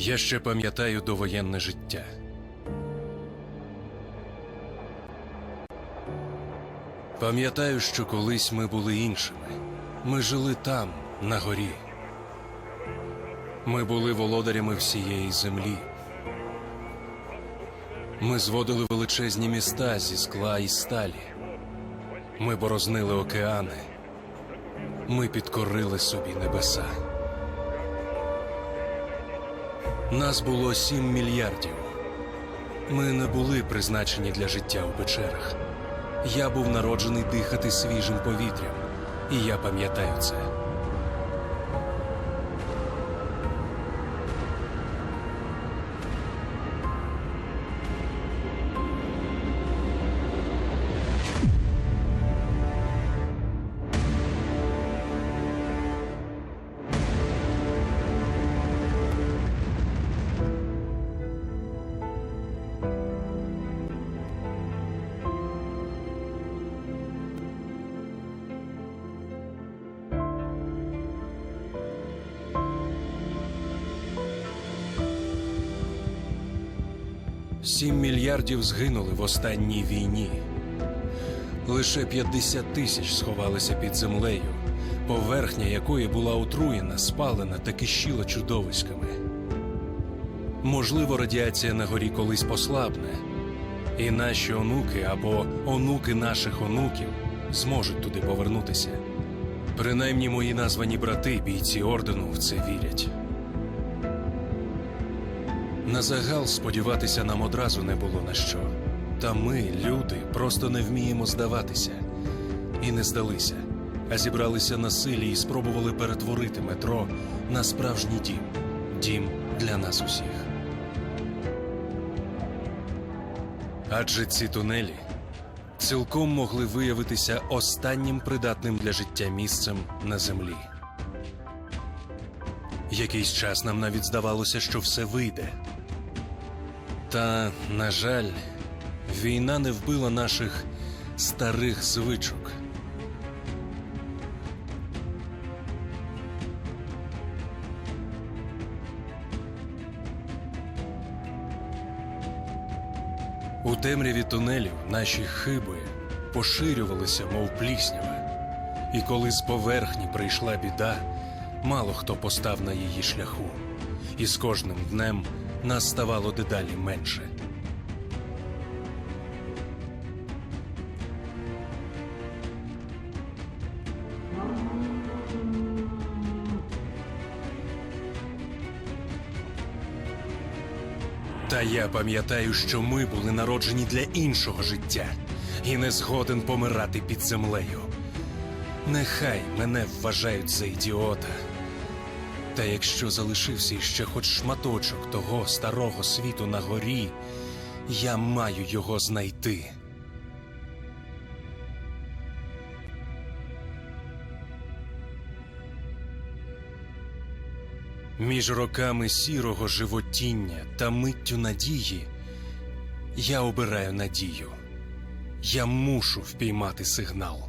Я ще пам'ятаю довоєнне життя. Пам'ятаю, що колись ми були іншими. Ми жили там, на горі. Ми були володарями всієї землі. Ми зводили величезні міста зі скла і сталі. Ми борознили океани. Ми підкорили собі небеса. Нас було сім мільярдів. Ми не були призначені для життя у печерах. Я був народжений дихати свіжим повітрям, і я пам'ятаю це. Сім мільярдів згинули в останній війні. Лише 50 тисяч сховалися під землею, поверхня якої була отруєна, спалена та кишіла чудовиськами. Можливо, радіація на горі колись послабне, і наші онуки або онуки наших онуків зможуть туди повернутися. Принаймні мої названі брати, бійці ордену, в це вірять. На загал сподіватися нам одразу не було на що. Та ми, люди, просто не вміємо здаватися. І не здалися, а зібралися на силі і спробували перетворити метро на справжній дім. Дім для нас усіх. Адже ці тунелі цілком могли виявитися останнім придатним для життя місцем на землі. Якийсь час нам навіть здавалося, що все вийде. Та, на жаль, війна не вбила наших старих звичок. У темряві тунелів наші хиби поширювалися, мов пліснява. І коли з поверхні прийшла біда, мало хто постав на її шляху. І з кожним днем нас ставало дедалі менше. Та я пам'ятаю, що ми були народжені для іншого життя і не згоден помирати під землею. Нехай мене вважають за ідіота. Та якщо залишився іще хоч шматочок того старого світу на горі, я маю його знайти. Між роками сірого животіння та миттю надії я обираю надію. Я мушу впіймати сигнал.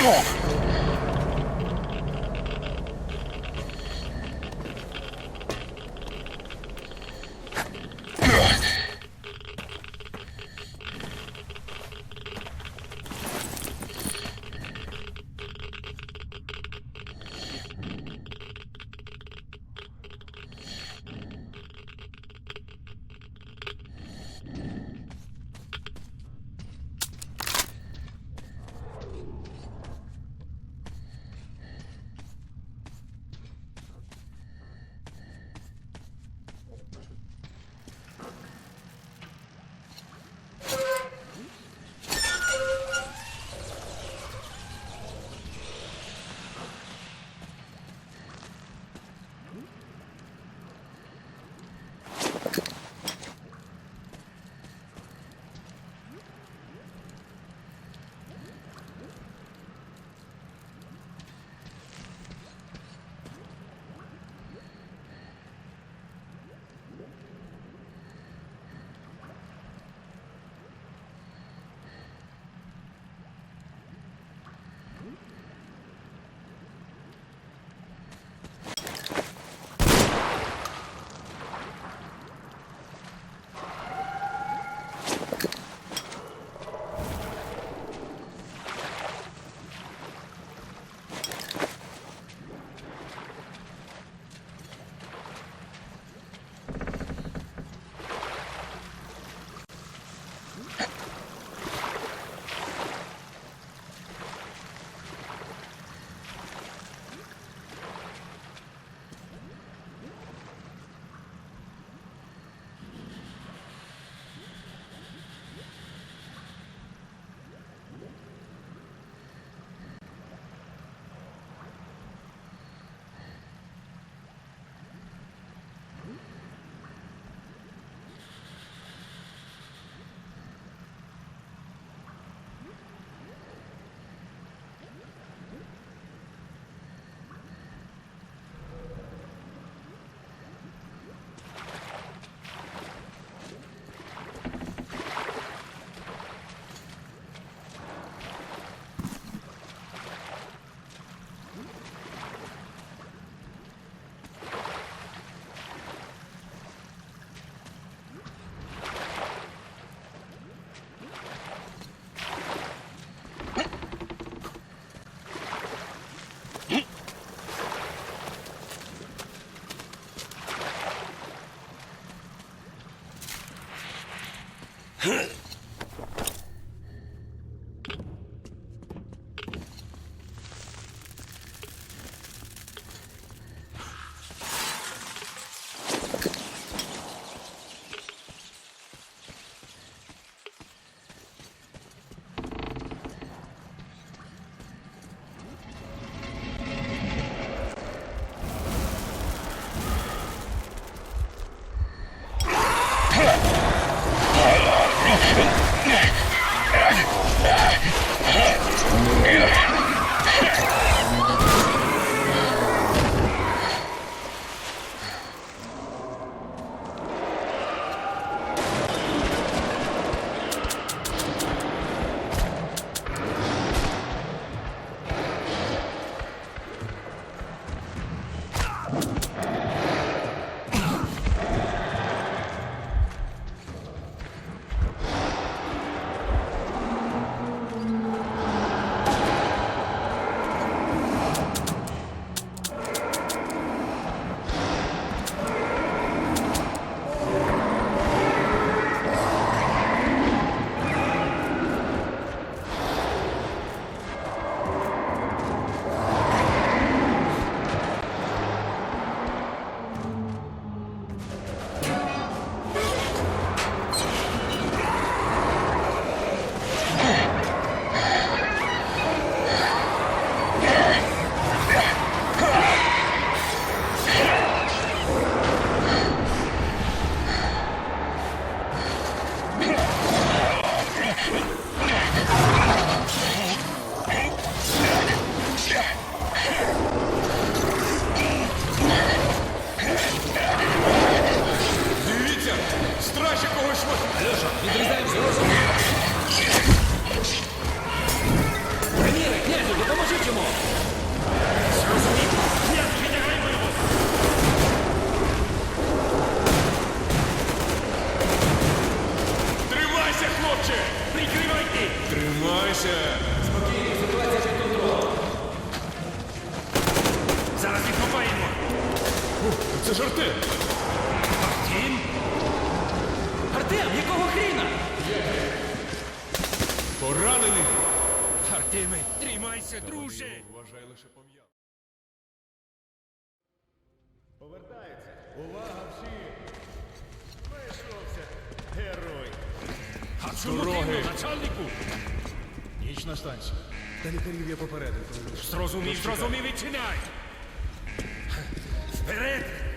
Oh. Ж Артем! Артем? Артем, якого хріна? Поранений! Артеме, тримайся, друже! Вважай лише пом'яв. Герой. А чому ти, начальнику? Ніч на станції. Та лікарів я попередив. Зрозумів, зрозумів, відчиняй! Вперед!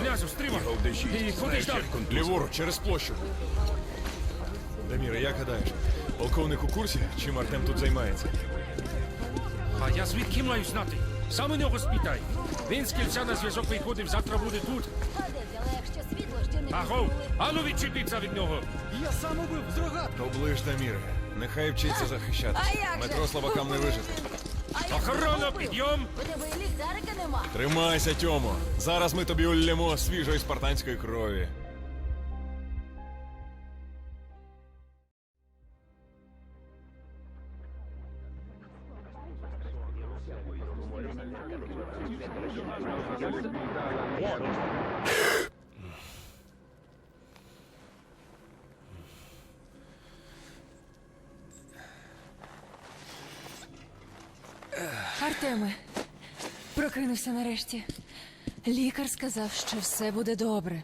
Князю, вдачі. І куди ж далі? Ліворуч, через площу. Даміре, як гадаєш, полковник у курсі, чим Артем тут займається? А я звідки маю знати? Сам у нього спитай. Він з кільця на зв'язок виходив, завтра буде тут. Агов, ану відчепіться від нього. Я сам убив з рогатки. Оближ Даміре, нехай вчиться захищатися. А як же? Метро слабакам не вижити. Охорона, підйом! Нема. Тримайся, Тьомо. Зараз ми тобі улємо свіжої спартанської крові. Артеме, прокинувся нарешті. Лікар сказав, що все буде добре.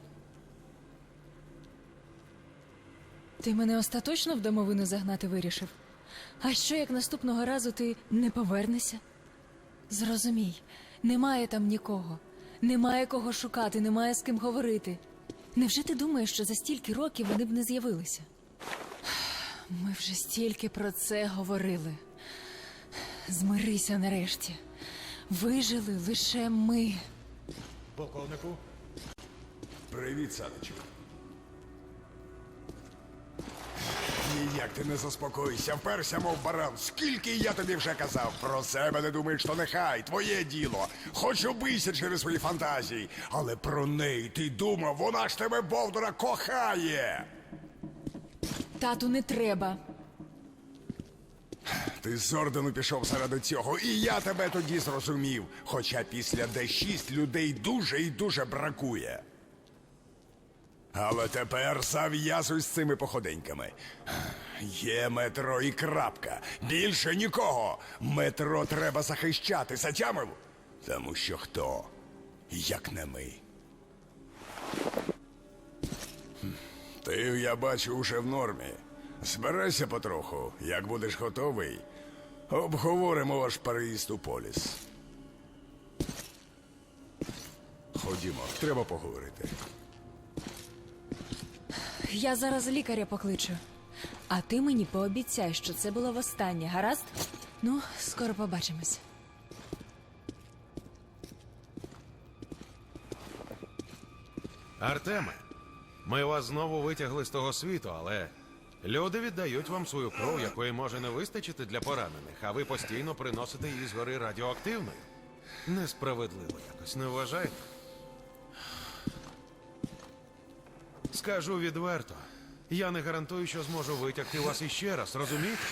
Ти мене остаточно в домовину загнати вирішив. А що як наступного разу ти не повернешся? Зрозумій, немає там нікого, немає кого шукати, немає з ким говорити. Невже ти думаєш, що за стільки років вони б не з'явилися? Ми вже стільки про це говорили. Змирися нарешті. Вижили лише ми. Полковнику. Привіт, Садочок. Ніяк ти не заспокоїшся, вперся, мов баран. Скільки я тобі вже казав, про себе не думаєш, то нехай, твоє діло. Хоч убийся через свої фантазії, але про неї ти думав, вона ж тебе Бовдора кохає. Тату, не треба. Ти з ордену пішов заради цього, і я тебе тоді зрозумів. Хоча після Д6 людей дуже і дуже бракує. Але тепер зав'язуй з цими походеньками. Є метро і крапка. Більше нікого. Метро треба захищати. Затямив? Тому що хто? Як не ми. Ти, я бачу, уже в нормі. Збирайся потроху. Як будеш готовий, обговоримо ваш переїзд у поліс. Ходімо, треба поговорити. Я зараз лікаря покличу. А ти мені пообіцяй, що це було востаннє, гаразд? Ну, скоро побачимось. Артеме, ми вас знову витягли з того світу, але люди віддають вам свою кров, якої може не вистачити для поранених, а ви постійно приносите її з гори радіоактивною. Несправедливо якось не вважаєте? Скажу відверто, я не гарантую, що зможу витягти вас іще раз, розумієте?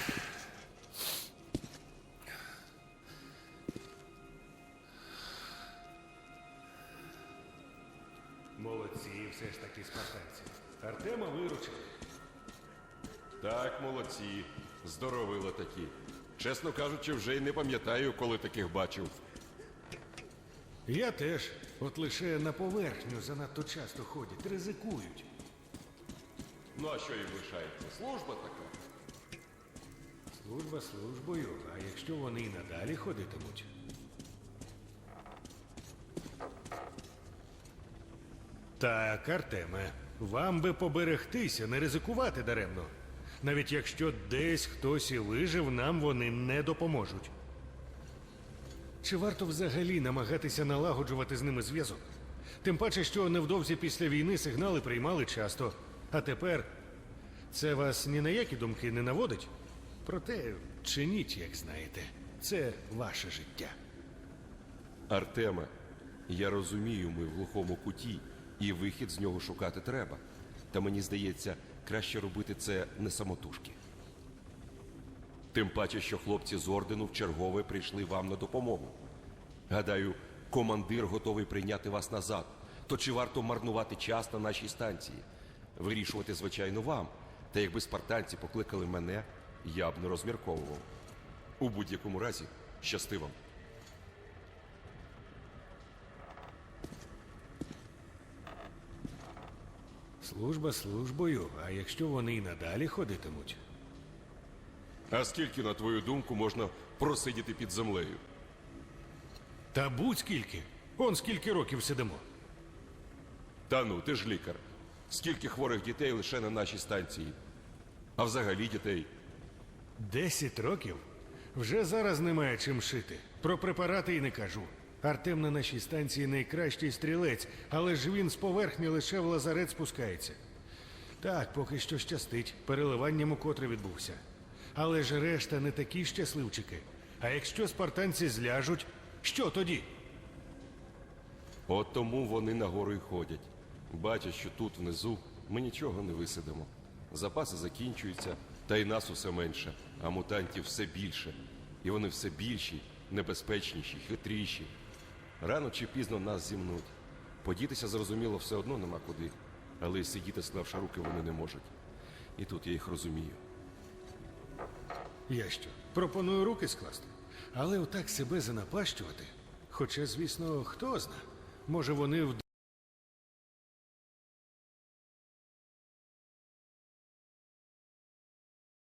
Чесно кажучи, вже й не пам'ятаю, коли таких бачив. Я теж. От лише на поверхню занадто часто ходять, ризикують. Ну а що їм лишається? Служба така. Служба службою, а якщо вони і надалі ходитимуть. Так, Артеме, вам би поберегтися, не ризикувати даремно. Навіть якщо десь хтось і вижив, нам вони не допоможуть. Чи варто взагалі намагатися налагоджувати з ними зв'язок? Тим паче, що невдовзі після війни сигнали приймали часто, а тепер Це вас ні на які думки не наводить? Проте чиніть, як знаєте. Це ваше життя. Артеме, я розумію, ми в глухому куті, і вихід з нього шукати треба. Та мені здається, краще робити це не самотужки. Тим паче, що хлопці з ордену в чергове прийшли вам на допомогу. Гадаю, командир готовий прийняти вас назад. То чи варто марнувати час на нашій станції? Вирішувати, звичайно, вам. Та якби спартанці покликали мене, я б не розмірковував. У будь-якому разі, щасти вам. Служба службою, а якщо вони і надалі ходитимуть, А скільки, на твою думку, можна просидіти під землею? та будь скільки. Он скільки років сидимо. Та ну, ти ж лікар. Скільки хворих дітей лише на нашій станції? А взагалі дітей. Десять років? Вже зараз немає чим шити. Про препарати і не кажу. Артем на нашій станції найкращий стрілець, але ж він з поверхні лише в лазарет спускається. Так, поки що щастить, переливанням укотре відбувся. Але ж решта не такі щасливчики. А якщо спартанці зляжуть, що тоді? От тому вони нагору й ходять. Бачать, що тут внизу ми нічого не висидимо. Запаси закінчуються, та й нас усе менше, а мутантів все більше. І вони все більші, небезпечніші, хитріші. Рано чи пізно нас зімнуть. Подітися, зрозуміло, все одно нема куди. Але сидіти, склавши руки, вони не можуть. І тут я їх розумію. Я що, пропоную руки скласти? Але отак себе занапащувати. Хоча, звісно, хто зна. Може, вони в